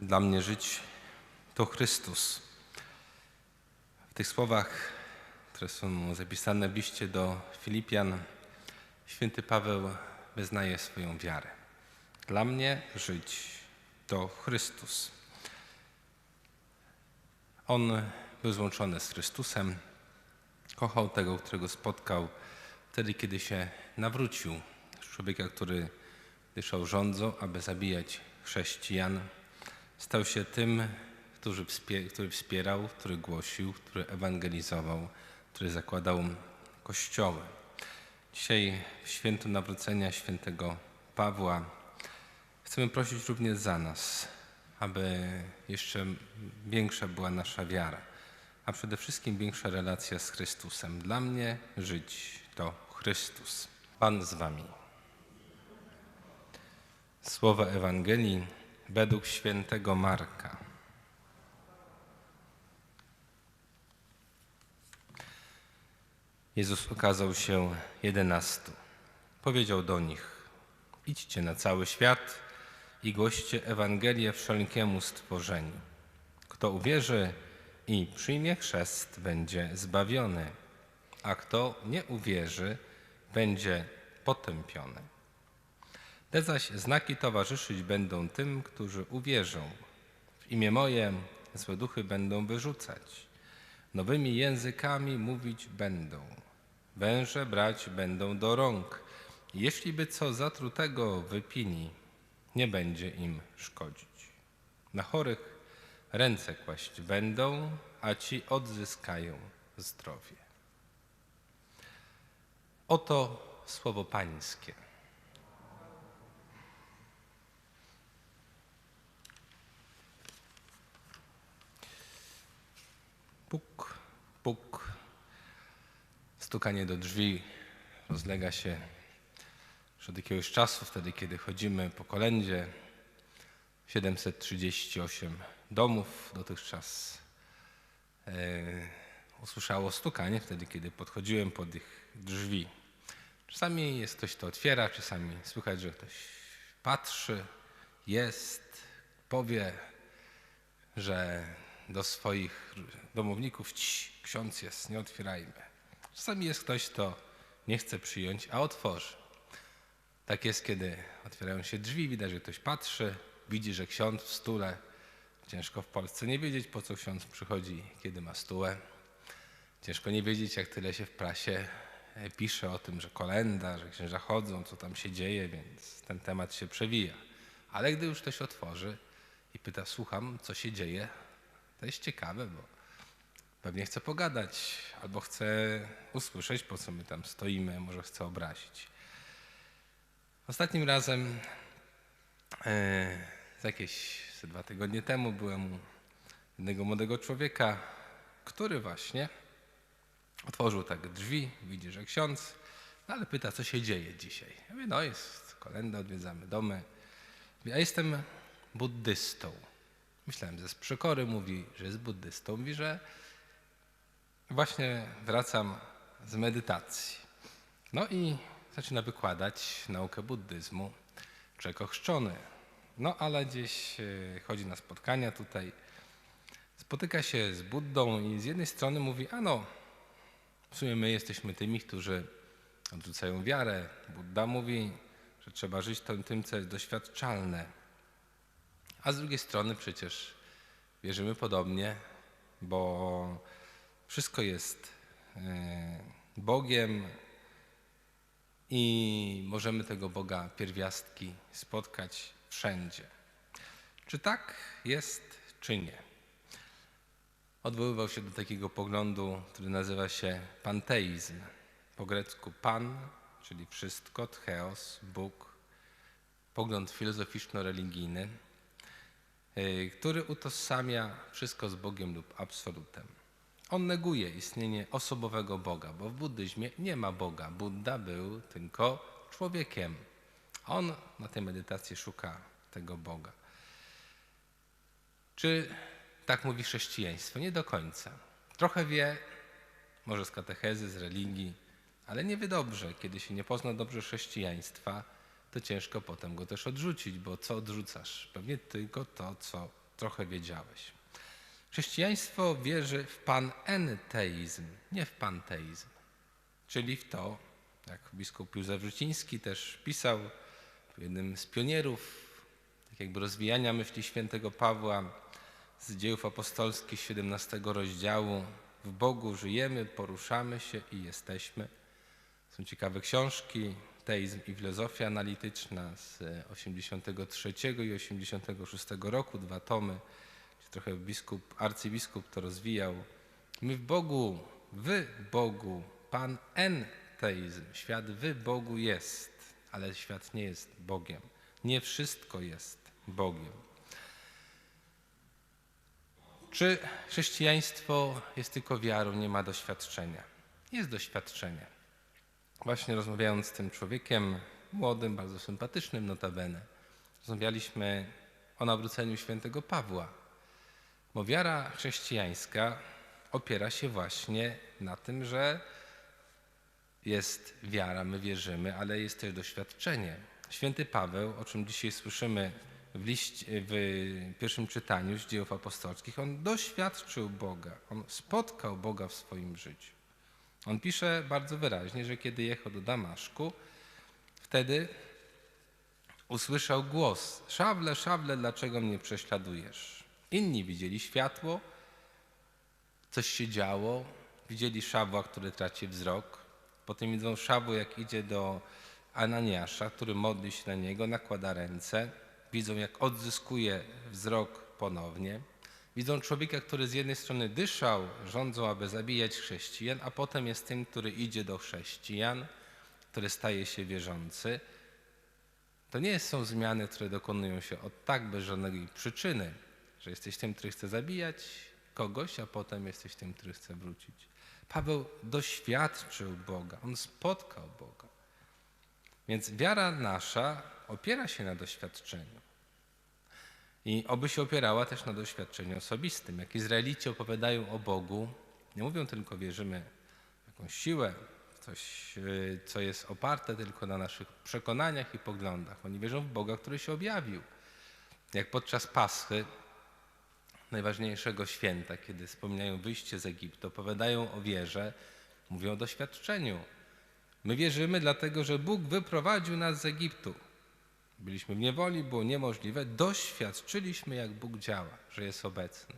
Dla mnie żyć to Chrystus. W tych słowach, które są zapisane w liście do Filipian, święty Paweł wyznaje swoją wiarę. Dla mnie żyć to Chrystus. On był złączony z Chrystusem, kochał tego, którego spotkał wtedy, kiedy się nawrócił. Człowieka, który dyszał rządzą, aby zabijać chrześcijan, stał się tym, który, wspie- który wspierał, który głosił, który ewangelizował, który zakładał kościoły. Dzisiaj w święto nawrócenia świętego Pawła chcemy prosić również za nas, aby jeszcze większa była nasza wiara, a przede wszystkim większa relacja z Chrystusem. Dla mnie żyć to Chrystus. Pan z Wami. Słowa Ewangelii według świętego Marka. Jezus okazał się jedenastu. Powiedział do nich: Idźcie na cały świat i głoście Ewangelię wszelkiemu stworzeniu. Kto uwierzy i przyjmie chrzest, będzie zbawiony, a kto nie uwierzy, będzie potępiony. Te zaś znaki towarzyszyć będą tym, którzy uwierzą. W imię moje złe duchy będą wyrzucać. Nowymi językami mówić będą. Węże brać będą do rąk. Jeśli by co zatrutego wypili, nie będzie im szkodzić. Na chorych ręce kłaść będą, a ci odzyskają zdrowie. Oto słowo Pańskie. Puk, puk. Stukanie do drzwi rozlega się od jakiegoś czasu, wtedy kiedy chodzimy po kolędzie. 738 domów dotychczas e, usłyszało stukanie wtedy, kiedy podchodziłem pod ich drzwi. Czasami jest ktoś, kto otwiera, czasami słychać, że ktoś patrzy, jest, powie, że do swoich domowników ci, ksiądz jest, nie otwierajmy. Czasami jest ktoś, kto nie chce przyjąć, a otworzy. Tak jest, kiedy otwierają się drzwi, widać, że ktoś patrzy, widzi, że ksiądz w stule. Ciężko w Polsce nie wiedzieć, po co ksiądz przychodzi, kiedy ma stułę. Ciężko nie wiedzieć, jak tyle się w prasie e, pisze o tym, że kolenda, że księża chodzą, co tam się dzieje, więc ten temat się przewija. Ale gdy już ktoś otworzy i pyta, słucham, co się dzieje, to jest ciekawe, bo pewnie chce pogadać albo chce usłyszeć, po co my tam stoimy, może chce obrazić. Ostatnim razem, e, z jakieś dwa tygodnie temu, byłem u jednego młodego człowieka, który właśnie otworzył tak drzwi, widzi, że ksiądz, no ale pyta, co się dzieje dzisiaj. Ja mówię, no jest kolenda, odwiedzamy domy. Ja jestem buddystą. Myślałem, że z przekory mówi, że jest buddystą. Mówi, że właśnie wracam z medytacji. No i zaczyna wykładać naukę buddyzmu, człowiek ochrzczony. No ale gdzieś e, chodzi na spotkania tutaj, spotyka się z Buddą i z jednej strony mówi, a no, w sumie my jesteśmy tymi, którzy odrzucają wiarę. Budda mówi, że trzeba żyć tym, tym co jest doświadczalne. A z drugiej strony przecież wierzymy podobnie, bo wszystko jest e, Bogiem i możemy tego Boga pierwiastki spotkać wszędzie. Czy tak jest, czy nie? Odwoływał się do takiego poglądu, który nazywa się panteizm. Po grecku pan, czyli wszystko, theos, Bóg. Pogląd filozoficzno-religijny, który utożsamia wszystko z Bogiem lub absolutem. On neguje istnienie osobowego Boga, bo w buddyzmie nie ma Boga. Buddha był tylko człowiekiem. On na tej medytacji szuka tego Boga. Czy tak mówi chrześcijaństwo? Nie do końca. Trochę wie, może z katechezy, z religii, ale nie wie dobrze. Kiedy się nie pozna dobrze chrześcijaństwa, to ciężko potem go też odrzucić, bo co odrzucasz? Pewnie tylko to, co trochę wiedziałeś. Chrześcijaństwo wierzy w panenteizm, nie w panteizm, czyli w to, jak biskup Józef Rzuciński też pisał, jednym z pionierów tak jakby rozwijania myśli świętego Pawła z dziejów apostolskich 17 rozdziału. W Bogu żyjemy, poruszamy się i jesteśmy. Są ciekawe książki, Teizm i filozofia analityczna z 83 i 86 roku, dwa tomy. Trochę biskup, arcybiskup to rozwijał. My w Bogu, wy Bogu, Pan enteizm, świat wy Bogu jest, ale świat nie jest Bogiem. Nie wszystko jest Bogiem. Czy chrześcijaństwo jest tylko wiarą, nie ma doświadczenia? Jest doświadczenie. Właśnie rozmawiając z tym człowiekiem, młodym, bardzo sympatycznym notabene, rozmawialiśmy o nawróceniu świętego Pawła. Bo wiara chrześcijańska opiera się właśnie na tym, że jest wiara, my wierzymy, ale jest też doświadczenie. Święty Paweł, o czym dzisiaj słyszymy w, liście, w pierwszym czytaniu z dziejów apostolskich, on doświadczył Boga, on spotkał Boga w swoim życiu. On pisze bardzo wyraźnie, że kiedy jechał do Damaszku, wtedy usłyszał głos: Szawle, szawle, dlaczego mnie prześladujesz? Inni widzieli światło, coś się działo, widzieli Szawła, który traci wzrok. Potem widzą Szawło, jak idzie do Ananiasza, który modli się na niego, nakłada ręce. Widzą, jak odzyskuje wzrok ponownie. Widzą człowieka, który z jednej strony dyszał, rządzą, aby zabijać chrześcijan, a potem jest tym, który idzie do chrześcijan, który staje się wierzący. To nie są zmiany, które dokonują się od tak bez żadnej przyczyny, że jesteś tym, który chce zabijać kogoś, a potem jesteś tym, który chce wrócić. Paweł doświadczył Boga, on spotkał Boga. Więc wiara nasza opiera się na doświadczeniu. I oby się opierała też na doświadczeniu osobistym. Jak Izraelici opowiadają o Bogu, nie mówią tylko wierzymy w jakąś siłę, w coś, y, co jest oparte tylko na naszych przekonaniach i poglądach. Oni wierzą w Boga, który się objawił. Jak podczas Paschy, najważniejszego święta, kiedy wspominają wyjście z Egiptu, opowiadają o wierze, mówią o doświadczeniu. My wierzymy dlatego, że Bóg wyprowadził nas z Egiptu. Byliśmy w niewoli, było niemożliwe. Doświadczyliśmy, jak Bóg działa, że jest obecny.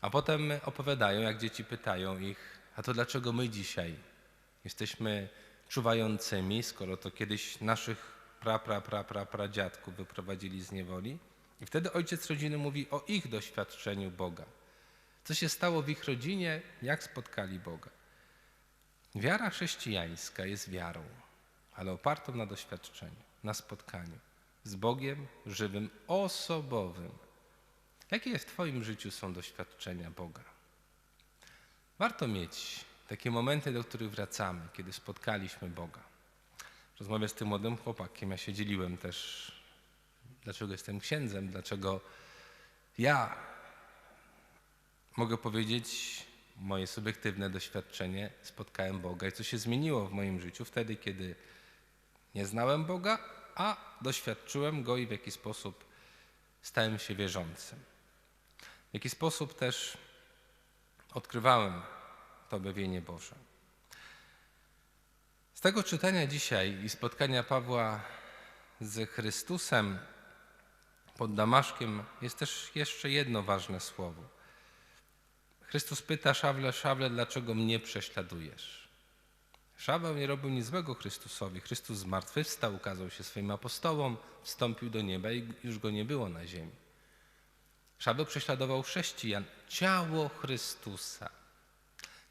A potem opowiadają, jak dzieci pytają ich, a to dlaczego my dzisiaj jesteśmy czuwającymi, skoro to kiedyś naszych pra, pra, pra, pra, pra dziadków wyprowadzili z niewoli? I wtedy ojciec rodziny mówi o ich doświadczeniu Boga. Co się stało w ich rodzinie, jak spotkali Boga. Wiara chrześcijańska jest wiarą, ale opartą na doświadczeniu na spotkaniu z Bogiem żywym, osobowym. Jakie w Twoim życiu są doświadczenia Boga? Warto mieć takie momenty, do których wracamy, kiedy spotkaliśmy Boga. Rozmawiam z tym młodym chłopakiem, ja się dzieliłem też, dlaczego jestem księdzem, dlaczego ja mogę powiedzieć moje subiektywne doświadczenie, spotkałem Boga i co się zmieniło w moim życiu wtedy, kiedy nie znałem Boga, a doświadczyłem Go i w jaki sposób stałem się wierzącym. W jaki sposób też odkrywałem to objawienie Boże. Z tego czytania dzisiaj i spotkania Pawła z Chrystusem pod Damaszkiem jest też jeszcze jedno ważne słowo. Chrystus pyta Szawle, Szawle, dlaczego mnie prześladujesz? Szabał nie robił nic złego Chrystusowi. Chrystus zmartwychwstał, ukazał się swoim apostołom, wstąpił do nieba i już go nie było na ziemi. Szabał prześladował chrześcijan, ciało Chrystusa.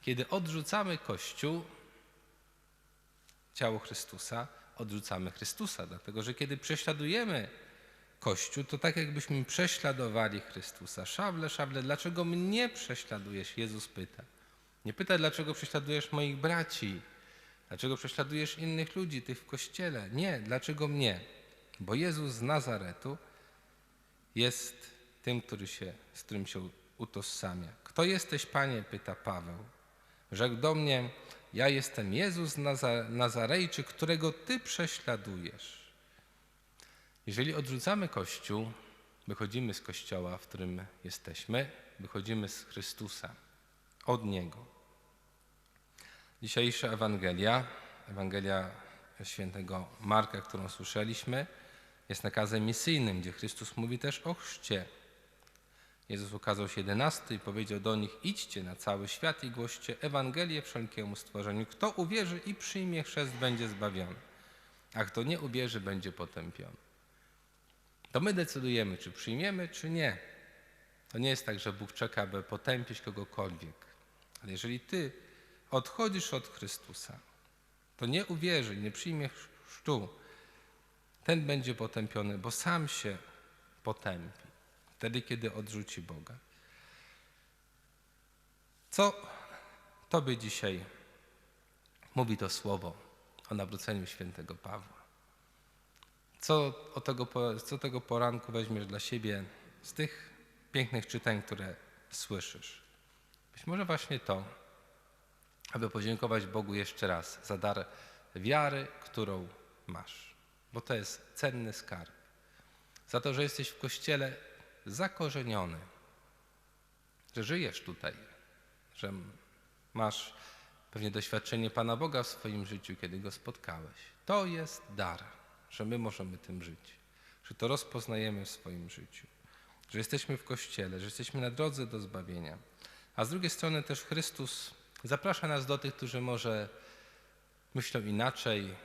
Kiedy odrzucamy Kościół, ciało Chrystusa, odrzucamy Chrystusa, dlatego że kiedy prześladujemy Kościół, to tak jakbyśmy prześladowali Chrystusa. Szable, szable, dlaczego mnie prześladujesz? Jezus pyta. Nie pyta, dlaczego prześladujesz moich braci, Dlaczego prześladujesz innych ludzi, tych w kościele? Nie, dlaczego mnie? Bo Jezus z Nazaretu jest tym, który się, z którym się utożsamia. Kto jesteś, Panie? pyta Paweł. Rzekł do mnie, ja jestem Jezus Nazarejczyk, którego Ty prześladujesz. Jeżeli odrzucamy Kościół, wychodzimy z kościoła, w którym jesteśmy, wychodzimy z Chrystusa, od Niego. Dzisiejsza Ewangelia, Ewangelia świętego Marka, którą słyszeliśmy, jest nakazem misyjnym, gdzie Chrystus mówi też o chrzcie. Jezus ukazał się jedenasty i powiedział do nich: Idźcie na cały świat i głoście Ewangelię wszelkiemu stworzeniu. Kto uwierzy i przyjmie chrzest, będzie zbawiony, a kto nie uwierzy, będzie potępiony. To my decydujemy, czy przyjmiemy, czy nie. To nie jest tak, że Bóg czeka, aby potępić kogokolwiek. Ale jeżeli ty odchodzisz od Chrystusa, to nie uwierzy, nie przyjmie chrztu, ten będzie potępiony, bo sam się potępi. Wtedy, kiedy odrzuci Boga. Co Tobie dzisiaj mówi to słowo o nawróceniu świętego Pawła? Co, o tego, co tego poranku weźmiesz dla siebie z tych pięknych czytań, które słyszysz? Być może właśnie to, aby podziękować Bogu jeszcze raz za dar wiary, którą masz, bo to jest cenny skarb. Za to, że jesteś w kościele zakorzeniony, że żyjesz tutaj, że masz pewnie doświadczenie Pana Boga w swoim życiu, kiedy go spotkałeś. To jest dar, że my możemy tym żyć, że to rozpoznajemy w swoim życiu, że jesteśmy w kościele, że jesteśmy na drodze do zbawienia. A z drugiej strony też Chrystus zaprasza nas do tych, którzy może myślą inaczej,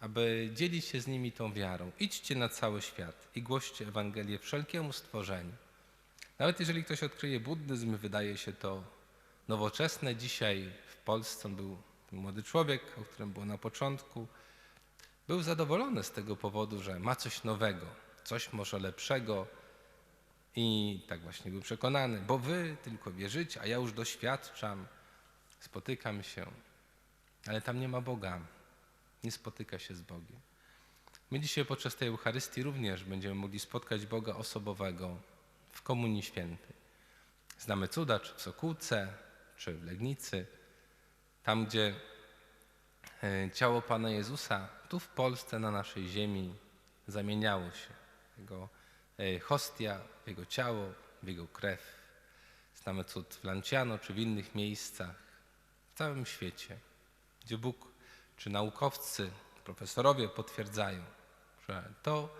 aby dzielić się z nimi tą wiarą. Idźcie na cały świat i głoście Ewangelię wszelkiemu stworzeniu. Nawet jeżeli ktoś odkryje buddyzm, wydaje się to nowoczesne. Dzisiaj w Polsce był młody człowiek, o którym było na początku. Był zadowolony z tego powodu, że ma coś nowego, coś może lepszego i tak właśnie był przekonany, bo wy tylko wierzycie, a ja już doświadczam, spotykam się, ale tam nie ma Boga, nie spotyka się z Bogiem. My dzisiaj podczas tej Eucharystii również będziemy mogli spotkać Boga osobowego w Komunii Świętej. Znamy cuda, czy w Sokółce, czy w Legnicy, tam gdzie e, ciało Pana Jezusa tu w Polsce, na naszej ziemi zamieniało się. Jego e, hostia, Jego ciało, Jego krew. Znamy cud w Lanciano, czy w innych miejscach, w całym świecie, gdzie Bóg, czy naukowcy, profesorowie potwierdzają, że to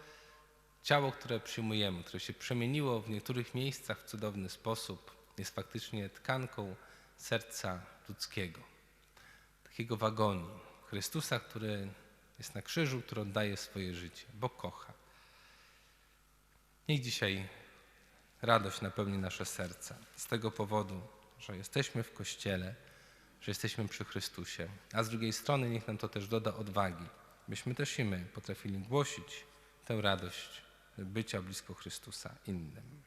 ciało, które przyjmujemy, które się przemieniło w niektórych miejscach w cudowny sposób, jest faktycznie tkanką serca ludzkiego, takiego w agonii. Chrystusa, który jest na krzyżu, który oddaje swoje życie, bo kocha. Niech dzisiaj radość napełni nasze serca z tego powodu, że jesteśmy w Kościele, że jesteśmy przy Chrystusie, a z drugiej strony niech nam to też doda odwagi, byśmy też i my potrafili głosić tę radość bycia blisko Chrystusa innym.